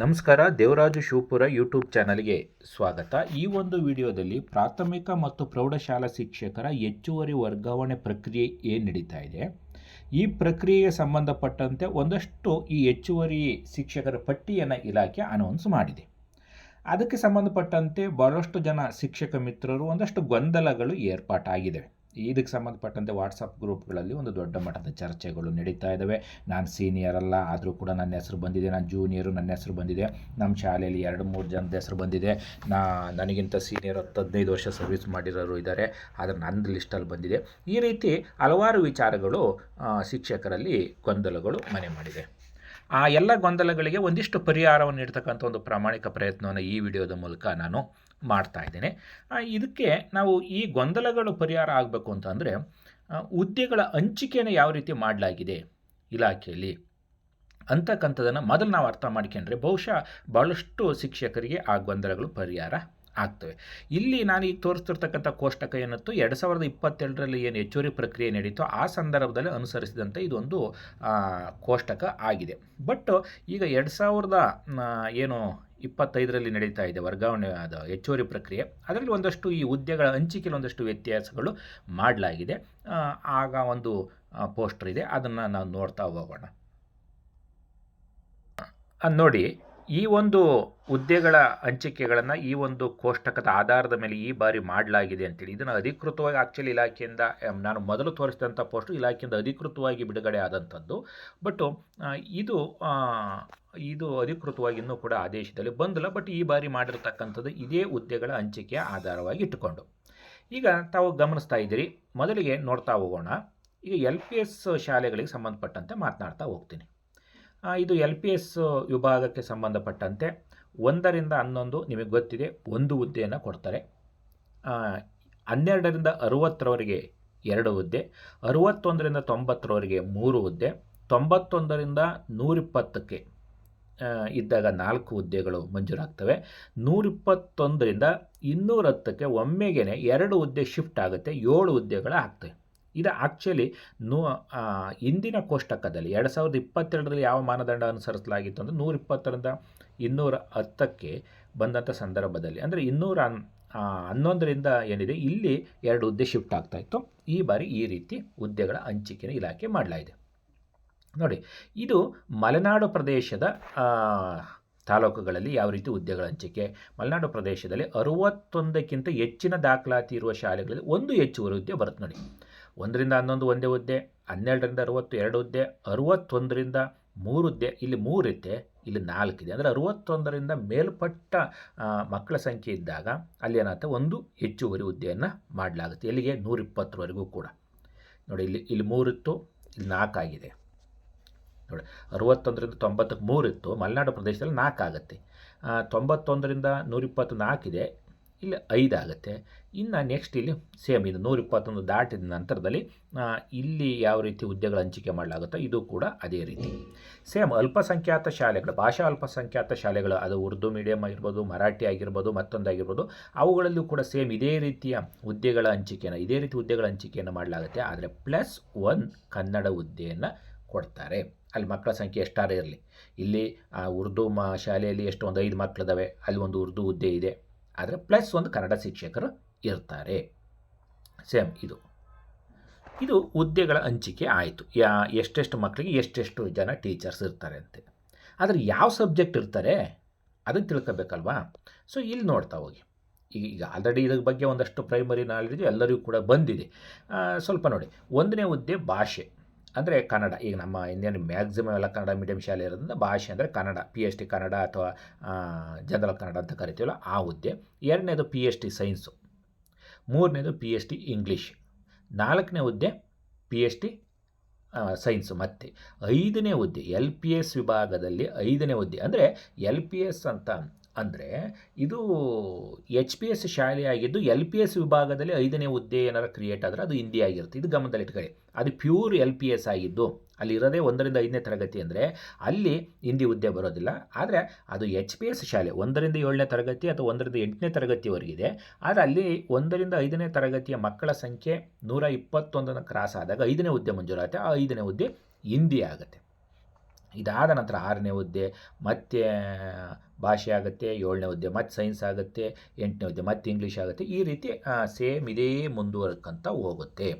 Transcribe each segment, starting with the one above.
ನಮಸ್ಕಾರ, ದೇವರಾಜು ಶಿವಪುರ ಯೂಟ್ಯೂಬ್ ಚಾನಲ್ಗೆ ಸ್ವಾಗತ. ಈ ಒಂದು ವಿಡಿಯೋದಲ್ಲಿ ಪ್ರಾಥಮಿಕ ಮತ್ತು ಪ್ರೌಢಶಾಲಾ ಶಿಕ್ಷಕರ ಹೆಚ್ಚುವರಿ ವರ್ಗಾವಣೆ ಪ್ರಕ್ರಿಯೆ ಏನು ನಡೀತಾ ಇದೆ? ಈ ಪ್ರಕ್ರಿಯೆಗೆ ಸಂಬಂಧಪಟ್ಟಂತೆ ಒಂದಷ್ಟು ಈ ಹೆಚ್ಚುವರಿ ಶಿಕ್ಷಕರ ಪಟ್ಟಿಯನ್ನು ಇಲಾಖೆ ಅನೌನ್ಸ್ ಮಾಡಿದೆ. ಅದಕ್ಕೆ ಸಂಬಂಧಪಟ್ಟಂತೆ ಬಹಳಷ್ಟು ಜನ ಶಿಕ್ಷಕ ಮಿತ್ರರು ಒಂದಷ್ಟು ಗೊಂದಲಗಳು ಏರ್ಪಾಟಾಗಿವೆ ಇದಕ್ಕೆ ಸಂಬಂಧಪಟ್ಟಂತೆ ವಾಟ್ಸಪ್ ಗ್ರೂಪ್ಗಳಲ್ಲಿ ಒಂದು ದೊಡ್ಡ ಮಟ್ಟದ ಚರ್ಚೆಗಳು ನಡೀತಾ ಇದ್ದಾವೆ ನಾನು ಸೀನಿಯರ್ ಅಲ್ಲ, ಆದರೂ ಕೂಡ ನನ್ನ ಹೆಸರು ಬಂದಿದೆ, ನಾನು ಜೂನಿಯರು ನನ್ನ ಹೆಸರು ಬಂದಿದೆ. ನಮ್ಮ ಶಾಲೆಯಲ್ಲಿ ಎರಡು ಮೂರು ಜನದ ಹೆಸರು ಬಂದಿದೆ. ನಾ, ನನಗಿಂತ ಸೀನಿಯರ್ ಹತ್ತು ಹದಿನೈದು ವರ್ಷ ಸರ್ವಿಸ್ ಮಾಡಿರೋರು ಇದ್ದಾರೆ ಆದರೆ ನನ್ನ ಲಿಸ್ಟಲ್ಲಿ ಬಂದಿದೆ. ಈ ರೀತಿ ಹಲವಾರು ವಿಚಾರಗಳು ಶಿಕ್ಷಕರಲ್ಲಿ ಗೊಂದಲಗಳು ಮನೆ ಮಾಡಿದೆ. ಆ ಎಲ್ಲ ಗೊಂದಲಗಳಿಗೆ ಒಂದಿಷ್ಟು ಪರಿಹಾರವನ್ನು ನೀಡ್ತಕ್ಕಂಥ ಒಂದು ಪ್ರಾಮಾಣಿಕ ಪ್ರಯತ್ನವನ್ನು ಈ ವಿಡಿಯೋದ ಮೂಲಕ ನಾನು ಮಾಡ್ತಾ ಇದ್ದೇನೆ. ಇದಕ್ಕೆ ನಾವು ಈ ಗೊಂದಲಗಳು ಪರಿಹಾರ ಆಗಬೇಕು ಅಂತಂದರೆ ಹುದ್ದೆಗಳ ಹಂಚಿಕೆಯನ್ನು ಯಾವ ರೀತಿ ಮಾಡಲಾಗಿದೆ ಇಲಾಖೆಯಲ್ಲಿ ಅಂತಕ್ಕಂಥದ್ದನ್ನು ಮೊದಲು ನಾವು ಅರ್ಥ ಮಾಡ್ಕೊಂಡ್ರೆ ಬಹುಶಃ ಭಾಳಷ್ಟು ಶಿಕ್ಷಕರಿಗೆ ಆ ಗೊಂದಲಗಳು ಪರಿಹಾರ ಆಗ್ತವೆ. ಇಲ್ಲಿ ನಾನು ಈಗ ತೋರಿಸ್ತಿರ್ತಕ್ಕಂಥ ಕೋಷ್ಟಕ ಏನತ್ತು ಎರಡು ಸಾವಿರದ ಇಪ್ಪತ್ತೆರಡರಲ್ಲಿ ಏನು ಹೆಚ್ಚುವರಿ ಪ್ರಕ್ರಿಯೆ ನಡೀತೋ ಆ ಸಂದರ್ಭದಲ್ಲಿ ಅನುಸರಿಸಿದಂಥ ಇದೊಂದು ಕೋಷ್ಟಕ ಆಗಿದೆ. ಬಟ್ ಈಗ ಎರಡು ಸಾವಿರದ ಏನು ಇಪ್ಪತ್ತೈದರಲ್ಲಿ ನಡೀತಾ ಇದೆ ವರ್ಗಾವಣೆ ಆದ ಹೆಚ್ಚುವರಿ ಪ್ರಕ್ರಿಯೆ. ಅದರಲ್ಲಿ ಒಂದಷ್ಟು ಈ ಹುದ್ದೆಗಳ ಹಂಚಿಕೆಯಲ್ಲಿ ಒಂದಷ್ಟು ವ್ಯತ್ಯಾಸಗಳು ಮಾಡಲಾಗಿದೆ. ಆಗ ಒಂದು ಪೋಸ್ಟರ್ ಇದೆ. ಅದನ್ನು ನಾವು ನೋಡ್ತಾ ಹೋಗೋಣ. ನೋಡಿ. ಈ ಒಂದು ಹುದ್ದೆಗಳ ಹಂಚಿಕೆಗಳನ್ನು ಈ ಒಂದು ಕೋಷ್ಟಕದ ಆಧಾರದ ಮೇಲೆ ಈ ಬಾರಿ ಮಾಡಲಾಗಿದೆ ಅಂತೇಳಿ. ಇದನ್ನು ಅಧಿಕೃತವಾಗಿ ಆಕ್ಚುಲಿ ಇಲಾಖೆಯಿಂದ ನಾನು ಮೊದಲು ತೋರಿಸಿದಂಥ ಪೋಸ್ಟು ಇಲಾಖೆಯಿಂದ ಅಧಿಕೃತವಾಗಿ ಬಿಡುಗಡೆ ಆದಂಥದ್ದು ಬಟ್ಟು ಇದು ಇದು ಅಧಿಕೃತವಾಗಿ ಇನ್ನೂ ಕೂಡ ಆದೇಶದಲ್ಲಿ ಬಂದಿಲ್ಲ. ಬಟ್ ಈ ಬಾರಿ ಮಾಡಿರ್ತಕ್ಕಂಥದ್ದು ಇದೇ ಹುದ್ದೆಗಳ ಹಂಚಿಕೆಯ ಆಧಾರವಾಗಿ ಇಟ್ಟುಕೊಂಡು. ಈಗ ತಾವು ಗಮನಿಸ್ತಾ ಇದ್ದೀರಿ. ಮೊದಲಿಗೆ ನೋಡ್ತಾ ಹೋಗೋಣ. ಈಗ ಎಲ್ ಪಿ ಎಸ್ ಶಾಲೆಗಳಿಗೆ ಸಂಬಂಧಪಟ್ಟಂತೆ ಮಾತನಾಡ್ತಾ ಹೋಗ್ತೀನಿ. ಇದು ಎಲ್ ಪಿ ಎಸ್ ವಿಭಾಗಕ್ಕೆ ಸಂಬಂಧಪಟ್ಟಂತೆ ಒಂದರಿಂದ ಹನ್ನೊಂದು ನಿಮಗೆ ಗೊತ್ತಿದೆ, ಒಂದು ಹುದ್ದೆಯನ್ನು ಕೊಡ್ತಾರೆ. ಹನ್ನೆರಡರಿಂದ ಅರುವತ್ತರವರೆಗೆ ಎರಡು ಹುದ್ದೆ, ಅರುವತ್ತೊಂದರಿಂದ ತೊಂಬತ್ತರವರೆಗೆ ಮೂರು ಹುದ್ದೆ, ತೊಂಬತ್ತೊಂದರಿಂದ ನೂರಿಪ್ಪತ್ತಕ್ಕೆ ಇದ್ದಾಗ ನಾಲ್ಕು ಹುದ್ದೆಗಳು ಮಂಜೂರಾಗ್ತವೆ. ನೂರಿಪ್ಪತ್ತೊಂದರಿಂದ ಇನ್ನೂರ ಹತ್ತಕ್ಕೆ ಒಮ್ಮೆಗೆ ಎರಡು ಹುದ್ದೆ ಶಿಫ್ಟ್ ಆಗುತ್ತೆ, ಏಳು ಹುದ್ದೆಗಳು ಆಗ್ತವೆ. ಇದು ಆ್ಯಕ್ಚುಲಿ ನೂ ಇಂದಿನ ಕೋಷ್ಟಕದಲ್ಲಿ ಎರಡು ಸಾವಿರದ ಇಪ್ಪತ್ತೆರಡರಲ್ಲಿ ಯಾವ ಮಾನದಂಡ ಅನುಸರಿಸಲಾಗಿತ್ತು ಅಂದರೆ ನೂರ ಇಪ್ಪತ್ತರಿಂದ ಇನ್ನೂರ ಹತ್ತಕ್ಕೆ ಬಂದಂಥ ಸಂದರ್ಭದಲ್ಲಿ. ಅಂದರೆ ಇನ್ನೂರ ಹನ್ ಹನ್ನೊಂದರಿಂದ ಏನಿದೆ, ಇಲ್ಲಿ ಎರಡು ಹುದ್ದೆ ಶಿಫ್ಟ್ ಆಗ್ತಾ ಇತ್ತು. ಈ ಬಾರಿ ಈ ರೀತಿ ಹುದ್ದೆಗಳ ಹಂಚಿಕೆನ ಇಲಾಖೆ ಮಾಡಲಾಗಿದೆ ನೋಡಿ, ಇದು ಮಲೆನಾಡು ಪ್ರದೇಶದ ತಾಲೂಕುಗಳಲ್ಲಿ ಯಾವ ರೀತಿ ಹುದ್ದೆಗಳ ಹಂಚಿಕೆ, ಮಲೆನಾಡು ಪ್ರದೇಶದಲ್ಲಿ ಅರುವತ್ತೊಂದಕ್ಕಿಂತ ಹೆಚ್ಚಿನ ದಾಖಲಾತಿ ಇರುವ ಶಾಲೆಗಳಲ್ಲಿ ಒಂದು ಹೆಚ್ಚುವರಿ ಹುದ್ದೆ ಬರುತ್ತೆ ನೋಡಿ. ಒಂದರಿಂದ ಹನ್ನೊಂದು ಒಂದೇ ಹುದ್ದೆ, ಹನ್ನೆರಡರಿಂದ ಅರುವತ್ತು ಎರಡು ಹುದ್ದೆ, ಅರುವತ್ತೊಂದರಿಂದ ಮೂರು ಹುದ್ದೆ, ಇಲ್ಲಿ ಮೂರು ಇದೆ ಇಲ್ಲಿ ನಾಲ್ಕಿದೆ ಅಂದರೆ ಅರುವತ್ತೊಂದರಿಂದ ಮೇಲ್ಪಟ್ಟ ಮಕ್ಕಳ ಸಂಖ್ಯೆ ಇದ್ದಾಗ ಅಲ್ಲಿ ಏನಾಗುತ್ತೆ? ಒಂದು ಹೆಚ್ಚುವರಿ ಹುದ್ದೆಯನ್ನು ಮಾಡಲಾಗುತ್ತೆ. ಎಲ್ಲಿಗೆ? ನೂರಿಪ್ಪತ್ತರವರೆಗೂ ಕೂಡ. ನೋಡಿ, ಇಲ್ಲಿ ಇಲ್ಲಿ ಮೂರಿತ್ತು ಇಲ್ಲಿ ನಾಲ್ಕಾಗಿದೆ ನೋಡಿ, ಅರುವತ್ತೊಂದರಿಂದ ತೊಂಬತ್ತಕ್ಕೆ ಮೂರಿತ್ತು ಮಲೆನಾಡು ಪ್ರದೇಶದಲ್ಲಿ ನಾಲ್ಕಾಗುತ್ತೆ ತೊಂಬತ್ತೊಂದರಿಂದ ನೂರಿಪ್ಪತ್ತು ನಾಲ್ಕಿದೆ ಇಲ್ಲಿ ಐದು ಆಗುತ್ತೆ. ಇನ್ನು ನೆಕ್ಸ್ಟ್ ಇಲ್ಲಿ ಸೇಮ್ ಇದು ನೂರಿಪ್ಪತ್ತೊಂದು ದಾಟಿದ ನಂತರದಲ್ಲಿ ಇಲ್ಲಿ ಯಾವ ರೀತಿ ಹುದ್ದೆಗಳ ಹಂಚಿಕೆ ಮಾಡಲಾಗುತ್ತೋ ಇದು ಕೂಡ ಅದೇ ರೀತಿ. ಸೇಮ್ ಅಲ್ಪಸಂಖ್ಯಾತ ಶಾಲೆಗಳು, ಭಾಷಾ ಅಲ್ಪಸಂಖ್ಯಾತ ಶಾಲೆಗಳು, ಅದು ಉರ್ದು ಮೀಡಿಯಮ್ ಆಗಿರ್ಬೋದು, ಮರಾಠಿ ಆಗಿರ್ಬೋದು, ಮತ್ತೊಂದಾಗಿರ್ಬೋದು, ಅವುಗಳಲ್ಲೂ ಕೂಡ ಸೇಮ್ ಇದೇ ರೀತಿಯ ಹುದ್ದೆಗಳ ಹಂಚಿಕೆಯನ್ನು ಇದೇ ರೀತಿ ಹುದ್ದೆಗಳ ಹಂಚಿಕೆಯನ್ನು ಮಾಡಲಾಗುತ್ತೆ. ಆದರೆ ಪ್ಲಸ್ ಒನ್ ಕನ್ನಡ ಹುದ್ದೆಯನ್ನು ಕೊಡ್ತಾರೆ. ಅಲ್ಲಿ ಮಕ್ಕಳ ಸಂಖ್ಯೆ ಎಷ್ಟಾರೇ ಇರಲಿ. ಇಲ್ಲಿ, ಆ, ಉರ್ದು ಮಾ, ಶಾಲೆಯಲ್ಲಿ ಎಷ್ಟು ಒಂದು ಐದು ಮಕ್ಕಳಿದಾವೆ ಅಲ್ಲಿ ಒಂದು ಉರ್ದು ಹುದ್ದೆ ಇದೆ. ಆದರೆ ಪ್ಲಸ್ ಒಂದು ಕನ್ನಡ ಶಿಕ್ಷಕರು ಇರ್ತಾರೆ. ಸೇಮ್ ಇದು. ಇದು ಹುದ್ದೆಗಳ ಹಂಚಿಕೆ ಆಯಿತು. ಯಾ, ಎಷ್ಟೆಷ್ಟು ಮಕ್ಕಳಿಗೆ ಎಷ್ಟೆಷ್ಟು ಜನ ಟೀಚರ್ಸ್ ಇರ್ತಾರೆ ಅಂತೆ. ಆದರೆ ಯಾವ ಸಬ್ಜೆಕ್ಟ್ ಇರ್ತಾರೆ? ಅದನ್ನು ತಿಳ್ಕೊಬೇಕಲ್ವಾ? ಸೊ ಇಲ್ಲಿ ನೋಡ್ತಾ ಹೋಗಿ. ಈಗ ಆಲ್ರೆಡಿ ಇದ್ರ ಬಗ್ಗೆ ಒಂದಷ್ಟು ಪ್ರೈಮರಿ ನಾಲೆಡ್ಜು ಎಲ್ಲರಿಗೂ ಕೂಡ ಬಂದಿದೆ. ಸ್ವಲ್ಪ ನೋಡಿ. ಒಂದನೇ ಹುದ್ದೆ ಭಾಷೆ. ಅಂದರೆ ಕನ್ನಡ. ಈಗ ನಮ್ಮ ಇಂಡಿಯನ್ ಮ್ಯಾಕ್ಸಿಮಮ್ ಎಲ್ಲ ಕನ್ನಡ ಮೀಡಿಯಂ ಶಾಲೆ ಇರೋದ್ರಿಂದ ಭಾಷೆ ಅಂದರೆ Kannada. P H D Kannada ಅಥವಾ ಜನರಲ್ ಕನ್ನಡ ಅಂತ ಕರಿತೀವಲ್ಲ ಆ ಹುದ್ದೆ. ಎರಡನೇದು ಪಿ ಎಚ್ ಡಿ ಸೈನ್ಸು ಮೂರನೇದು ಪಿ ಎಚ್ ಡಿ ಇಂಗ್ಲೀಷ್ ನಾಲ್ಕನೇ ಹುದ್ದೆ ಪಿ ಎಚ್ ಡಿ ಸೈನ್ಸು ಮತ್ತೆ. ಐದನೇ ಹುದ್ದೆ ಎಲ್ ಪಿ ಎಸ್ ವಿಭಾಗದಲ್ಲಿ ಐದನೇ ಹುದ್ದೆ. ಅಂದರೆ ಎಲ್ ಪಿ ಎಸ್ ಅಂತ ಅಂದರೆ ಇದು ಎಚ್ ಪಿ ಎಸ್ ಶಾಲೆಯಾಗಿದ್ದು ಎಲ್ ಪಿ ಎಸ್ ವಿಭಾಗದಲ್ಲಿ ಐದನೇ ಹುದ್ದೆ ಏನಾರು ಕ್ರಿಯೇಟ್ ಆದರೆ ಅದು ಹಿಂದಿ ಆಗಿರುತ್ತೆ. ಇದು ಗಮನದಲ್ಲಿ ಇಟ್ಕೊಳ್ಳಿ. ಅದು ಪ್ಯೂರ್ ಎಲ್ ಪಿ ಎಸ್ ಆಗಿದ್ದು ಅಲ್ಲಿ ಇರೋದೇ ಒಂದರಿಂದ ಐದನೇ ತರಗತಿ ಅಂದರೆ ಅಲ್ಲಿ ಹಿಂದಿ ಹುದ್ದೆ ಬರೋದಿಲ್ಲ. ಆದರೆ ಅದು ಎಚ್ ಪಿ ಎಸ್ ಶಾಲೆ ಒಂದರಿಂದ ಏಳನೇ ತರಗತಿ ಅಥವಾ ಒಂದರಿಂದ ಎಂಟನೇ ತರಗತಿವರೆಗಿದೆ ಆದರೆ ಅಲ್ಲಿ ಒಂದರಿಂದ ಐದನೇ ತರಗತಿಯ ಮಕ್ಕಳ ಸಂಖ್ಯೆ ನೂರ ಇಪ್ಪತ್ತೊಂದನ್ನು ಕ್ರಾಸ್ ಆದಾಗ ಐದನೇ ಹುದ್ದೆ ಮಂಜೂರಾಗುತ್ತೆ. ಆ ಐದನೇ ಹುದ್ದೆ ಹಿಂದಿ ಆಗುತ್ತೆ. ಇದಾದ ನಂತರ ಆರನೇ ಹುದ್ದೆ, ಮತ್ತೆ ಭಾಷೆ ಆಗುತ್ತೆ, ಏಳನೇ ಹುದ್ದೆ, ಮತ್ತು ಸೈನ್ಸ್ ಆಗುತ್ತೆ, ಎಂಟನೇ ಹುದ್ದೆ, ಮತ್ತೆ ಇಂಗ್ಲೀಷ್ ಆಗುತ್ತೆ, ಈ ರೀತಿ ಸೇಮ್ ಇದೇ ಮುಂದುವರ್ಕಂತ ಹೋಗುತ್ತೆ.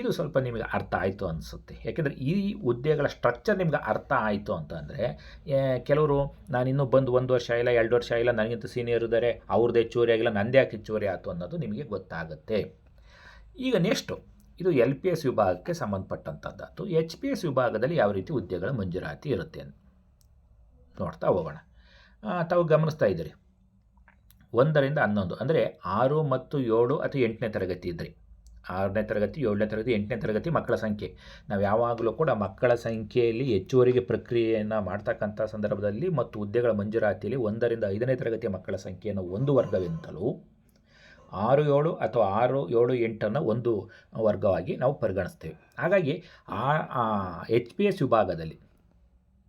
ಇದು ಸ್ವಲ್ಪ ನಿಮಗೆ ಅರ್ಥ ಆಯಿತು ಅನಿಸುತ್ತೆ. ಯಾಕೆಂದರೆ ಈ ಹುದ್ದೆಗಳ ಸ್ಟ್ರಕ್ಚರ್ ನಿಮ್ಗೆ ಅರ್ಥ ಆಯಿತು ಅಂತಂದರೆ ಕೆಲವರು ನಾನು ಇನ್ನೂ ಬಂದು ಒಂದು ವರ್ಷ ಇಲ್ಲ, ಎರಡು ವರ್ಷ ಇಲ್ಲ, ನನಗಿಂತ ಸೀನಿಯರ್ ಇದ್ದಾರೆ, ಅವ್ರದ್ದು ಹೆಚ್ಚುವರಿ ಆಗಿಲ್ಲ ನಂದೇ ಯಾಕೆ ಹೆಚ್ಚುವರಿ ಆಯಿತು ಅನ್ನೋದು ನಿಮಗೆ ಗೊತ್ತಾಗುತ್ತೆ. ಈಗ ನೆಕ್ಸ್ಟು ಇದು ಎಲ್ ಪಿ ಎಸ್ ವಿಭಾಗಕ್ಕೆ ಸಂಬಂಧಪಟ್ಟಂಥದ್ದು. ಎಚ್ ಪಿ ಎಸ್ ವಿಭಾಗದಲ್ಲಿ ಯಾವ ರೀತಿ ಹುದ್ದೆಗಳ ಮಂಜೂರಾತಿ ಇರುತ್ತೆ ಅಂತ ನೋಡ್ತಾ ಹೋಗೋಣ. ತಾವು ಗಮನಿಸ್ತಾ ಇದ್ದೀರಿ. ಒಂದರಿಂದ ಹನ್ನೊಂದು, ಅಂದರೆ ಆರು ಮತ್ತು ಏಳು ಅಥವಾ ಎಂಟನೇ ತರಗತಿ ಇದ್ರಿ. ಆರನೇ ತರಗತಿ, ಏಳನೇ ತರಗತಿ, ಎಂಟನೇ ತರಗತಿ ಮಕ್ಕಳ ಸಂಖ್ಯೆ. ನಾವು ಯಾವಾಗಲೂ ಕೂಡ ಮಕ್ಕಳ ಸಂಖ್ಯೆಯಲ್ಲಿ ಹೆಚ್ಚುವರಿಗೆ ಪ್ರಕ್ರಿಯೆಯನ್ನು ಮಾಡ್ತಕ್ಕಂಥ ಸಂದರ್ಭದಲ್ಲಿ ಮತ್ತು ಹುದ್ದೆಗಳ ಮಂಜೂರಾತಿಯಲ್ಲಿ ಒಂದರಿಂದ ಐದನೇ ತರಗತಿಯ ಮಕ್ಕಳ ಸಂಖ್ಯೆಯನ್ನು ಒಂದು ವರ್ಗವೆಂತಲೂ ಆರು ಏಳು ಅಥವಾ ಆರು ಏಳು ಎಂಟನ್ನು ಒಂದು ವರ್ಗವಾಗಿ ನಾವು ಪರಿಗಣಿಸ್ತೇವೆ. ಹಾಗಾಗಿ ಆ ಎಚ್ ಪಿ ಎಸ್ ವಿಭಾಗದಲ್ಲಿ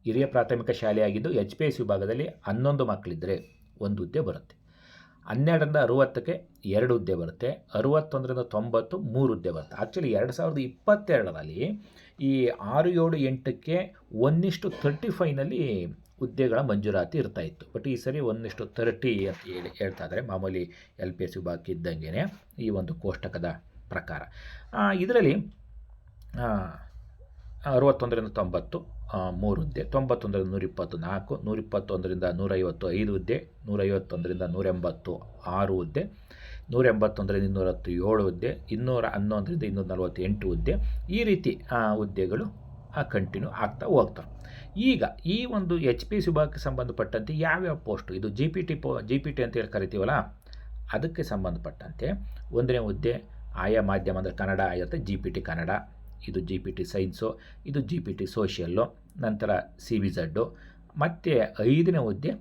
ಹಿರಿಯ ಪ್ರಾಥಮಿಕ ಶಾಲೆಯಾಗಿದ್ದು ಎಚ್ ಪಿ ಎಸ್ ವಿಭಾಗದಲ್ಲಿ ಹನ್ನೊಂದು ಮಕ್ಕಳಿದ್ದರೆ ಒಂದು ಹುದ್ದೆ ಬರುತ್ತೆ. ಹನ್ನೆರಡರಿಂದ ಅರುವತ್ತಕ್ಕೆ ಎರಡು ಹುದ್ದೆ ಬರುತ್ತೆ. ಅರುವತ್ತೊಂದರಿಂದ ತೊಂಬತ್ತು ಮೂರು ಹುದ್ದೆ ಬರುತ್ತೆ. ಆ್ಯಕ್ಚುಲಿ ಎರಡು ಸಾವಿರದ ಇಪ್ಪತ್ತೆರಡರಲ್ಲಿ ಈ ಆರು ಏಳು ಎಂಟಕ್ಕೆ ಒಂದಿಷ್ಟು ತರ್ಟಿ ಫೈನಲ್ಲಿ ಹುದ್ದೆಗಳ ಮಂಜೂರಾತಿ ಇರ್ತಾ ಇತ್ತು. ಬಟ್ ಈ ಸರಿ ಒಂದಿಷ್ಟು ತರ್ಟಿ ಅಂತ ಹೇಳಿ ಹೇಳ್ತಾ ಇದ್ದಾರೆ. ಮಾಮೂಲಿ ಎಲ್ ಪಿ ಎಸ್ ವಿಭಾಗಕ್ಕೆ ಇದ್ದಂಗೆ ಈ ಒಂದು ಕೋಷ್ಟಕದ ಪ್ರಕಾರ. ಇದರಲ್ಲಿ ಅರವತ್ತೊಂದರಿಂದ ತೊಂಬತ್ತು ಮೂರು ಹುದ್ದೆ, ತೊಂಬತ್ತೊಂದರಿಂದ ನೂರಿಪ್ಪತ್ತು ನಾಲ್ಕು, ನೂರಿಪ್ಪತ್ತೊಂದರಿಂದ ನೂರೈವತ್ತು ಐದು ಹುದ್ದೆ, ನೂರೈವತ್ತೊಂದರಿಂದ ನೂರೆಂಬತ್ತು ಆರು ಹುದ್ದೆ ನೂರ ಎಂಬತ್ತೊಂದರಿಂದ ಇನ್ನೂರತ್ತು ಏಳು ಹುದ್ದೆ, ಇನ್ನೂರ ಹನ್ನೊಂದರಿಂದ ಇನ್ನೂರ ನಲವತ್ತೆಂಟು ಹುದ್ದೆ. ಈ ರೀತಿ ಹುದ್ದೆಗಳು ಕಂಟಿನ್ಯೂ ಆಗ್ತಾ ಹೋಗ್ತವೆ. ಈಗ ಈ ಒಂದು ಎಚ್ ಪಿ ವಿಭಾಗಕ್ಕೆ ಸಂಬಂಧಪಟ್ಟಂತೆ ಯಾವ್ಯಾವ ಪೋಸ್ಟು ಇದು ಜಿ ಪಿ ಟಿ ಪೋ ಜಿ ಪಿ ಟಿ ಅಂತೇಳಿ ಕರಿತೀವಲ್ಲ, ಅದಕ್ಕೆ ಸಂಬಂಧಪಟ್ಟಂತೆ ಒಂದನೇ ಹುದ್ದೆ, ಆಯಾ ಮಾಧ್ಯಮ ಅಂದರೆ ಕನ್ನಡ ಆಗಿರುತ್ತೆ ಜಿ ಪಿ ಟಿ ಕನ್ನಡ, ಇದು ಜಿ ಪಿ ಟಿ ಸೈನ್ಸು ಇದು ಜಿ ಪಿ ಟಿ ಸೋಷಿಯಲ್ಲು ನಂತರ ಸಿ ಬಿ ಝಡ್ಡು ಮತ್ತು ಐದನೇ ಹುದ್ದೆ